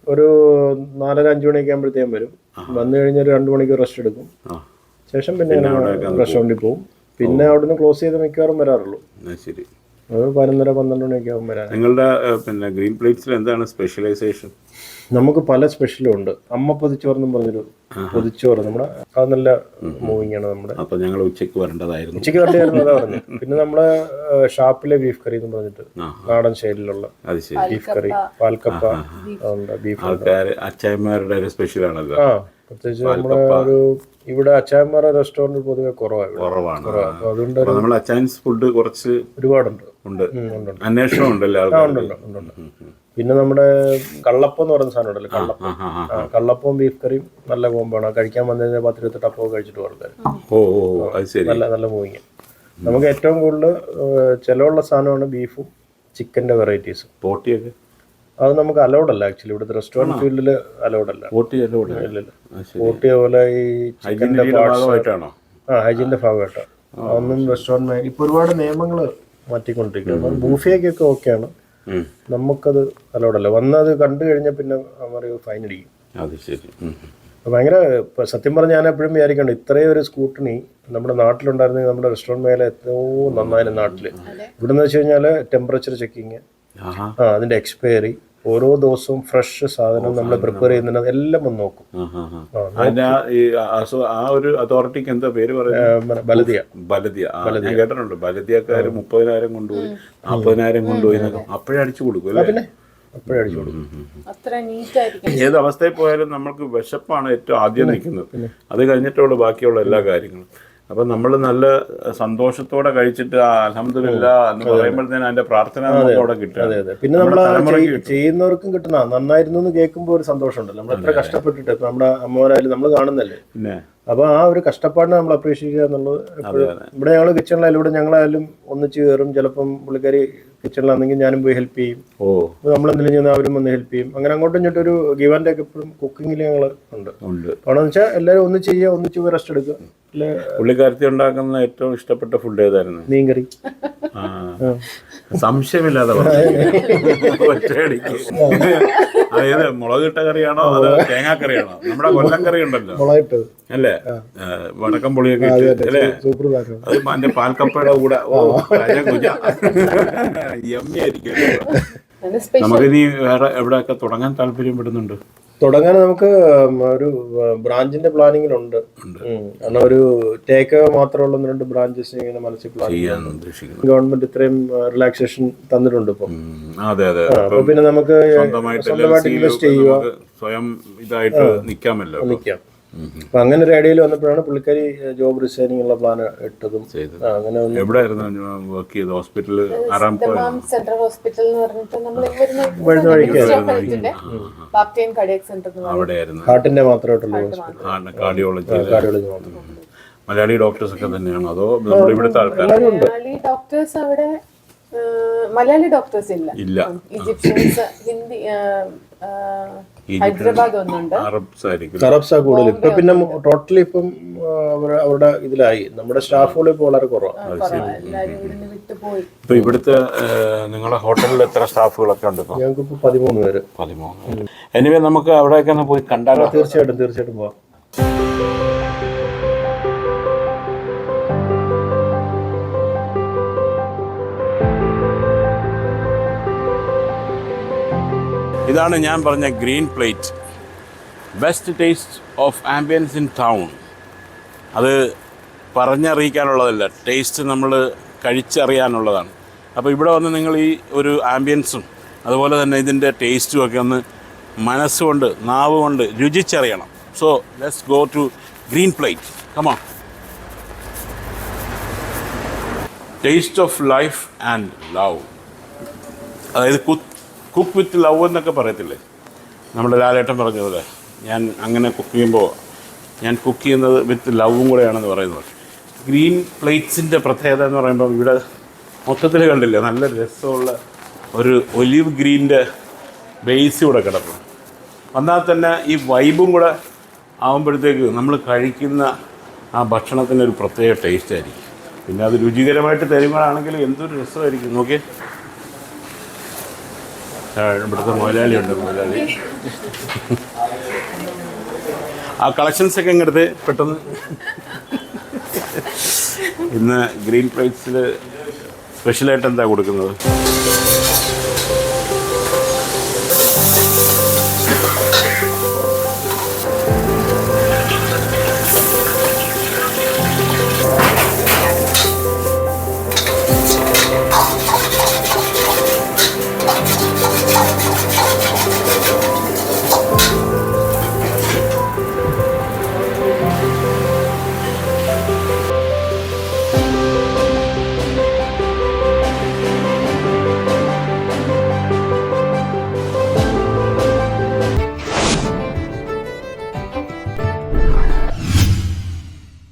B: ഒരു നാലര അഞ്ചു മണിയൊക്കെ ആകുമ്പോഴത്തേക്കും വരും. വന്നു കഴിഞ്ഞാൽ ഒരു രണ്ട് മണിക്കൂർ റെസ്റ്റ് എടുക്കും. ശേഷം പിന്നെ റെസ്റ്റോറന്റിൽ പോകും. പിന്നെ അവിടുന്ന് ക്ലോസ് ചെയ്ത് മിക്കവാറും വരാറുള്ളൂ.
A: ശരി.
B: ഒരു പതിനൊന്നര പന്ത്രണ്ട് മണിയൊക്കെ ആകുമ്പോൾ വരാൻ.
A: നിങ്ങളുടെ പിന്നെ ഗ്രീൻ പ്ലേറ്റ്സിൽ എന്താണ് സ്പെഷ്യലൈസേഷൻ
B: നമുക്ക് പല സ്പെഷ്യലും ഉണ്ട്. അമ്മ പൊതിച്ചോറെന്നും പറഞ്ഞൊരു പൊതിച്ചോറ് നമ്മുടെ അത് നല്ല മൂവിങ് ആണ് നമ്മുടെ.
A: അപ്പൊ ഞങ്ങൾ ഉച്ചയ്ക്ക് വരേണ്ടതായിരുന്നു.
B: ഉച്ചയ്ക്ക് വരേണ്ടതായിരുന്നു അതാ പറഞ്ഞു. പിന്നെ നമ്മുടെ ഷാപ്പിലെ ബീഫ് കറി എന്ന് പറഞ്ഞിട്ട്. നാടൻ ശൈലിയിലുള്ള ബീഫ് കറി പാൽക്കപ്പ. ബീഫ്
A: ആൾക്കാർ അച്ചായന്മാരുടെ ഒരു സ്പെഷ്യൽ ആണല്ലോ.
B: ആ പ്രത്യേകിച്ച് നമ്മുടെ ഒരു ഇവിടെ അച്ചായന്മാരുടെ റെസ്റ്റോറന്റ് പൊതുവെ കുറവാണ്.
A: കുറവാണ്
B: അതുകൊണ്ട്
A: നമ്മൾ അച്ചായൻസ് ഫുഡ് കുറച്ച്
B: ഒരുപാടുണ്ട്.
A: ഉണ്ട്. അന്വേഷണം ഉണ്ടല്ലോ
B: ഉണ്ട്, ഉണ്ട്, ഉണ്ട്. പിന്നെ നമ്മുടെ കള്ളപ്പം എന്ന് പറയുന്ന സാധനം ഉണ്ടല്ലോ കള്ളപ്പം. കള്ളപ്പവും ബീഫ് കറിയും നല്ല കോമ്പാണ്. കഴിക്കാൻ വന്നു കഴിഞ്ഞാൽ പത്ത് ഇരുപത്തെട്ട് അപ്പവും കഴിച്ചിട്ട് ആൾക്കാർ
A: ഓ
B: നല്ല നല്ല മൂവിങ് നമുക്ക് ഏറ്റവും കൂടുതൽ ചിലവുള്ള സാധനമാണ് ബീഫും ചിക്കന്റെ വെറൈറ്റീസും
A: പോട്ടിയൊക്കെ?
B: അത് നമുക്ക് അലൗഡ് അല്ല ആക്ച്വലി ഇവിടുത്തെ റെസ്റ്റോറന്റ് ഫീൽഡിൽ അലൗഡ് അല്ല.
A: പോട്ടി അല്ല ഇവിടെ
B: ഇല്ലില്ല.
A: അത് ശരി.
B: ഊട്ടിയ പോലെ ഈ ചിക്കന്റെ
A: ഹൈജീനിയുടെ ഭാഗമായിട്ടാണോ?
B: ആ ഹൈജീന്റെ ഭാഗമായിട്ടാണ്. അതൊന്നും റെസ്റ്റോറന്റ് ഇപ്പോൾ ഒരുപാട് നിയമങ്ങൾ മാറ്റിക്കൊണ്ടിരിക്കുകയാണ്. ബൂഫിയൊക്കെ ഓക്കെയാണ്.
A: ഉം.
B: നമുക്കത് അലോടല്ല വന്നത് കണ്ടു കഴിഞ്ഞാൽ പിന്നെ അവർ ഫൈൻ അടിക്കും.
A: അത് ശരി.
B: ഭയങ്കര സത്യം പറഞ്ഞാൽ ഞാൻ എപ്പോഴും വിചാരിക്കണം ഇത്രയും ഒരു സ്കൂട്ടണി നമ്മുടെ നാട്ടിലുണ്ടായിരുന്നെങ്കിൽ നമ്മുടെ റെസ്റ്റോറന്റ് മേലെ എത്രയോ നന്നായിരുന്നു നാട്ടിൽ ഇവിടെ നിന്ന് വെച്ച് കഴിഞ്ഞാൽ ടെമ്പറേച്ചർ ചെക്കിങ് ആ അതിന്റെ എക്സ്പയറി ഓരോ ദിവസവും ഫ്രഷ് സാധനം നമ്മൾ പ്രിപ്പയർ ചെയ്യുന്നുണ്ട് എല്ലാം ഒന്ന് നോക്കും.
A: ആ, ആ, ആ. അതിന്റെ ആ ആ ഒരു അതോറിറ്റിക്ക് എന്താ പേര് പറയുന്നത്? ബലദിയ. ബലദിയ. ഞാൻ കേട്ടിട്ടുണ്ട്. ബലദിയക്കാർ മുപ്പതിനായിരം കൊണ്ടുപോയി നാൽപ്പതിനായിരം കൊണ്ടുപോയി അപ്പോഴേ അടിച്ചു കൊടുക്കും അല്ലേ?
B: പിന്നെ? അപ്പോഴേ അടിച്ചു കൊടുക്കും.
C: അത്ര നീറ്റ് ആയിരിക്കും.
A: ഏത് അവസ്ഥയിൽ പോയാലും നമ്മൾക്ക് വിശപ്പാണ് ഏറ്റവും ആദ്യം നിൽക്കുന്നത്. അത് കഴിഞ്ഞിട്ടുള്ള ബാക്കിയുള്ള എല്ലാ കാര്യങ്ങളും. അപ്പൊ നമ്മൾ നല്ല സന്തോഷത്തോടെ കഴിച്ചിട്ട് അലഹമില്ല എന്ന് പറയുമ്പോഴത്തേനും അതിന്റെ പ്രാർത്ഥന നമുക്ക് അവിടെ കിട്ടുക.
B: അതെ അതെ. പിന്നെ നമ്മൾ ചെയ്യുന്നവർക്കും കിട്ടുന്ന നന്നായിരുന്നു എന്ന് കേൾക്കുമ്പോൾ ഒരു സന്തോഷമുണ്ടല്ലോ. നമ്മൾ എത്ര കഷ്ടപ്പെട്ടിട്ട് ഇപ്പൊ നമ്മുടെ അമ്മമാരായാലും നമ്മൾ കാണുന്നല്ലേ?
A: പിന്നെ?
B: അപ്പൊ ആ ഒരു കഷ്ടപ്പാടിനെ നമ്മൾ അപ്രീഷിയേറ്റ് ചെയ്യുക എന്നുള്ളത് എപ്പോഴും ഇവിടെ ഞങ്ങൾ കിച്ചണിലായാലും ഇവിടെ ഞങ്ങളായാലും ഒന്നിച്ച് കയറും. ചിലപ്പം പുള്ളിക്കാരി കിച്ചണിലാണെങ്കിൽ ഞാനും പോയി ഹെൽപ്പ് ചെയ്യും.
A: ഓ.
B: നമ്മൾ എന്തെങ്കിലും ചെയ്യുന്ന അവരും വന്ന് ഹെൽപ്പ് ചെയ്യും. അങ്ങനെ അങ്ങോട്ടും ഇങ്ങോട്ടും ഒരു ഗിവ് ആൻഡ് ടേക്ക് എപ്പോഴും കുക്കിങ്ങിൽ ഞങ്ങൾ ഉണ്ട്.
A: ഉണ്ട്.
B: കാരണം വെച്ചാൽ എല്ലാവരും ഒന്ന് ചെയ്യുക ഒന്നിച്ച് പോയി റെസ്റ്റ് എടുക്കുക.
A: പുള്ളിക്കാരത്തി ഉണ്ടാക്കുന്ന ഏറ്റവും ഇഷ്ടപ്പെട്ട ഫുഡ് ഏതായിരുന്നു?
B: മീൻകറി.
A: സംശയമില്ലാതെ അതായത് മുളകിട്ട കറിയാണോ അത് തേങ്ങാക്കറിയാണോ? നമ്മുടെ കൊല്ലം കറി ഉണ്ടല്ലോ. അല്ലേ? വടക്കം പുളിയൊക്കെ അല്ലേ? അത് പാൽക്കപ്പയുടെ കൂടെ. ഓ രാജ കുജ. യമ്മി ഇനി വേറെ എവിടെയൊക്കെ തുടങ്ങാൻ താല്പര്യപ്പെടുന്നുണ്ട്
B: തുടങ്ങാൻ നമുക്ക് ഒരു ബ്രാഞ്ചിന്റെ പ്ലാനിങ്ങിലുണ്ട് ഉണ്ട്. കാരണം ഒരു ടേക്ക് മാത്രമുള്ള ഒന്ന് രണ്ട് ബ്രാഞ്ചസ് ഇങ്ങനെ മനസ്സിൽ പ്ലാൻ ഗവൺമെന്റ് ഇത്രയും റിലാക്സേഷൻ തന്നിട്ടുണ്ട് ഇപ്പം.
A: അതെ അതെ.
B: അപ്പൊ പിന്നെ നമുക്ക്
A: സ്വന്തമായിട്ട്
B: സ്വന്തമായിട്ട് ഇൻവെസ്റ്റ് ചെയ്യുക.
A: സ്വയം ഇതായിട്ട് നിൽക്കാമല്ലോ
B: നിൽക്കാം അപ്പൊ അങ്ങനെ ഒരു ഐഡിയയിൽ വന്നപ്പോഴാണ് പുള്ളിക്കാരി ജോബ് റിസൈനിങ് ഉള്ള പ്ലാൻ ഇട്ടതും. അങ്ങനെ
A: വർക്ക് ചെയ്ത് ഹോസ്പിറ്റലിൽ ആറാം
C: സെൻട്രൽ ഹോസ്പിറ്റൽ എന്ന് പറഞ്ഞിട്ട് നമ്മൾ
B: ഹാർട്ടിന്റെ മാത്രമായിട്ടുള്ള ഹോസ്പിറ്റൽ
A: കാർഡിയോളജി
B: കാർഡിയോളജി മാത്രം.
A: മലയാളി ഡോക്ടേഴ്സ് ഒക്കെ തന്നെയാണ്? അതോ നമ്മുടെ ഇവിടുത്തെ ആൾക്കാർ
C: മലയാളി ഡോക്ടേഴ്സ് അവിടെ മലയാളി ഡോക്ടേഴ്സ് ഇല്ല.
A: ഇല്ല.
C: ഈജിപ്ഷ്യൻസ് ഹിന്ദി ഹൈദരാബാദ് ഒന്നുണ്ട്
A: അറബ്സ് ആയിരിക്കും
B: അറബ്സാ കൂടുതൽ ഇപ്പൊ പിന്നെ ടോട്ടലി ഇപ്പം അവരുടെ ഇതിലായി. നമ്മുടെ സ്റ്റാഫുകൾ ഇപ്പോൾ വളരെ കുറവാണ്
C: കുറവാ. എല്ലാരും വിട്ടുപോയി
A: ഇപ്പൊ ഇവിടുത്തെ നിങ്ങളുടെ നിങ്ങളെ ഹോട്ടലിൽ എത്ര സ്റ്റാഫുകളൊക്കെ ഉണ്ട് ഇപ്പൊ?
B: ഞങ്ങൾക്ക് ഇപ്പൊ പതിമൂന്ന് പേര്.
A: പതിമൂന്ന് എനിവേ നമുക്ക് അവിടെയൊക്കെ ഒന്ന് പോയി കണ്ടാലോ?
B: തീർച്ചയായിട്ടും തീർച്ചയായിട്ടും പോവാം.
A: ഇതാണ് ഞാൻ പറഞ്ഞ Green Plate. Best taste of ambience in town അത് പറഞ്ഞറിയിക്കാനുള്ളതല്ല ടേസ്റ്റ് നമ്മൾ കഴിച്ചറിയാനുള്ളതാണ്. അപ്പോൾ ഇവിടെ വന്ന് നിങ്ങൾ ഈ ഒരു ആംബിയൻസും അതുപോലെ തന്നെ ഇതിന്റെ ടേസ്റ്റും ഒക്കെ ഒന്ന് മനസ്സുകൊണ്ട് നാവ് കൊണ്ട് രുചിച്ചറിയണം so let's go to Green Plate കമാ taste of life and love അതായത് കുക്ക് വിത്ത് ലവ് എന്നൊക്കെ പറയത്തില്ലേ? നമ്മുടെ ലാലേട്ടൻ പറഞ്ഞതുപോലെ ഞാൻ അങ്ങനെ കുക്ക് ചെയ്യുമ്പോൾ ഞാൻ കുക്ക് ചെയ്യുന്നത് വിത്ത് ലവും കൂടെയാണെന്ന് പറയുന്നത്. ഗ്രീൻ പ്ലേറ്റ്സിന്റെ പ്രത്യേകത എന്ന് പറയുമ്പോൾ ഇവിടെ മൊത്തത്തിൽ കണ്ടില്ല നല്ല രസമുള്ള ഒരു ഒലിവ് ഗ്രീന്റെ ബേസ് കൂടെ കിടക്കും വന്നാൽ തന്നെ ഈ വൈബും കൂടെ ആകുമ്പോഴത്തേക്ക് നമ്മൾ കഴിക്കുന്ന ആ ഭക്ഷണത്തിന് ഒരു പ്രത്യേക ടേസ്റ്റ് ആയിരിക്കും. പിന്നെ അത് രുചികരമായിട്ട് തരുമ്പോഴാണെങ്കിൽ എന്തൊരു രസമായിരിക്കും നോക്കിയേ. ഇവിടുത്തെ മുതലാളി ഉണ്ട് മുതലാളി. ആ കളക്ഷൻസ് ഒക്കെ ഇങ്ങടുത്ത് പെട്ടെന്ന്. ഇന്ന് ഗ്രീൻ പ്രൈസിൽ സ്പെഷ്യലായിട്ട് എന്താ കൊടുക്കുന്നത്?